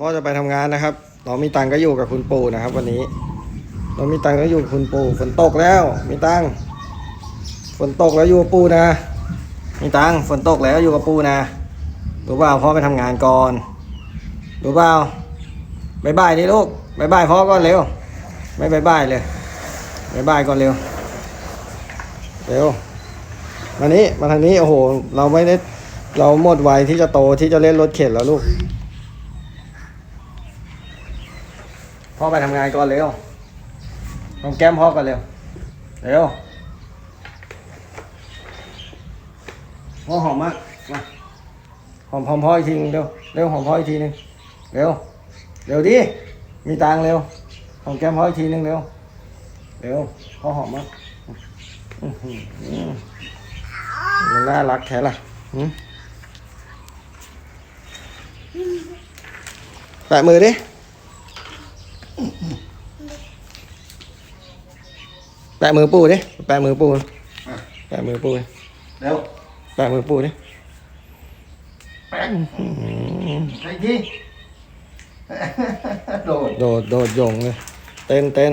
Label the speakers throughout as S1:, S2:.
S1: พ่อจะไปทำงานนะครับน้องมีตังก็อยู่กับคุณปู่นะครับ วันนี้น้องมีตังก็อยู่กับคุณปู่ฝนตกแล้ว มีตังฝนตกแล้วอยู่กับปู่นะ มีตังฝนตกแล้วอยู่กับปู่นะรู้เปล่าพ่อไปทำงานก่อนรู้เปล่าบายบายนี่ลูกบายบายพ่อก่อนเร็ว ไม่บายบายเลยบายบายก่อนเร็วเร็วมานี้มาทางนี้โอ้โห เราไม่ได้เราหมดวัยที่จะโตที่จะเล่นรถเข็นแล้วลูก พ่อไปทำงานก่อนเร็วหอมแก้มพ่อก่อนเร็ว เร็วพ่อหอมมากมาหอมหอมพ่ออีกทีนึงเร็ว เร็วหอมพ่ออีกทีนึง เร็ว เร็วดิ มีตังเร็ว หอมแก้มพ่ออีกทีนึงเร็ว เร็ว พ่อหอมมากมันน่ารักแท้ล่ะหืมแปะมือดิ แปะมือปูดิ แปะมือปู แปะมือปูดิ
S2: เร็ว
S1: แปะมือปูดิ
S2: แป๊กไอ้ที่โดด
S1: โดด โดดโยงเลย เต้นเต้น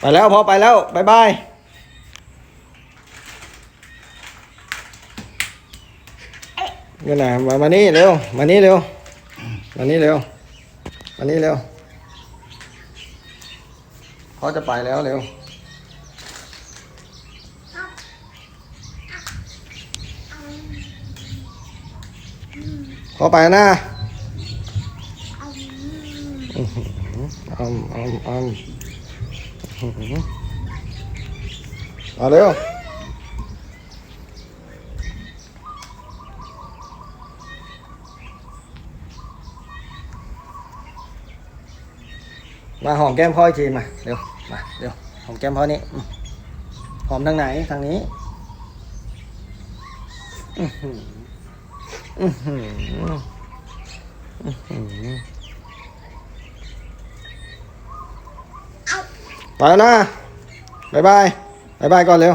S1: ไปแล้วพอไปแล้วบายบายเงินไหนมามานี่เร็ว มานี่เร็ว มานี่เร็ว มานี่เร็วพ่อจะไปแล้วเร็ว พอไปนะอมอมอมอมเอาเร็วมาหอมแก้มพ่ออีกทีมาเร็วมาเร็วหอมแก้มพ่อนี่อืมหอมทางไหนทางนี้อื้อหือ อื้อหืออื้อหือไปแล้วนะบายบายบายบายก่อนเร็ว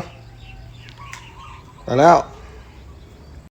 S1: ไปแล้ว